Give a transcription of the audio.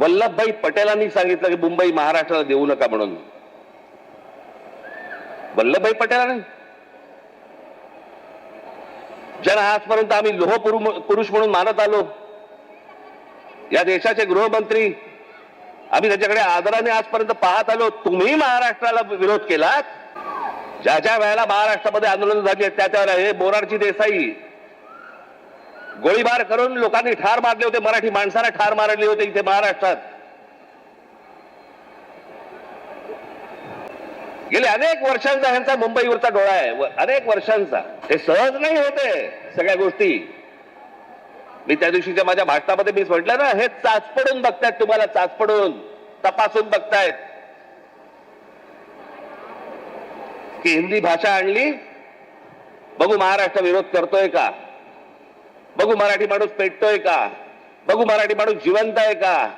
वल्लभभाई पटेलांनी सांगितलं की मुंबई महाराष्ट्राला देऊ नका म्हणून. वल्लभभाई पटेलांनी ज्यांना आजपर्यंत आम्ही लोह पुरुष म्हणून मानत आलो या देशाचे गृहमंत्री आम्ही त्याच्याकडे आदराने आजपर्यंत पाहत आलो तुम्ही महाराष्ट्राला विरोध केलात? ज्या ज्या वेळेला महाराष्ट्रामध्ये आंदोलन झाली त्या त्या वेळेला हे बोरारची देसाई गोळीबार करून लोकांनी ठार मारले होते. मराठी माणसाला ठार मारले होते इथे महाराष्ट्रात. गेले अनेक वर्षांचा ह्यांचा मुंबईवरचा डोळा आहे. अनेक वर्षांचा. हे सहज नाही होते सगळ्या गोष्टी. मी त्या दिवशीच्या माझ्या भाषणामध्ये मी म्हटलं ना हे चाचपडून बघतायत तुम्हाला चाचपडून. तपासून बघतायत. की हिंदी भाषा आणली? बघू महाराष्ट्र विरोध करतोय का? बघू मराठी माणूस पेटतोय का? बघू मराठी माणूस जिवंत आहे का?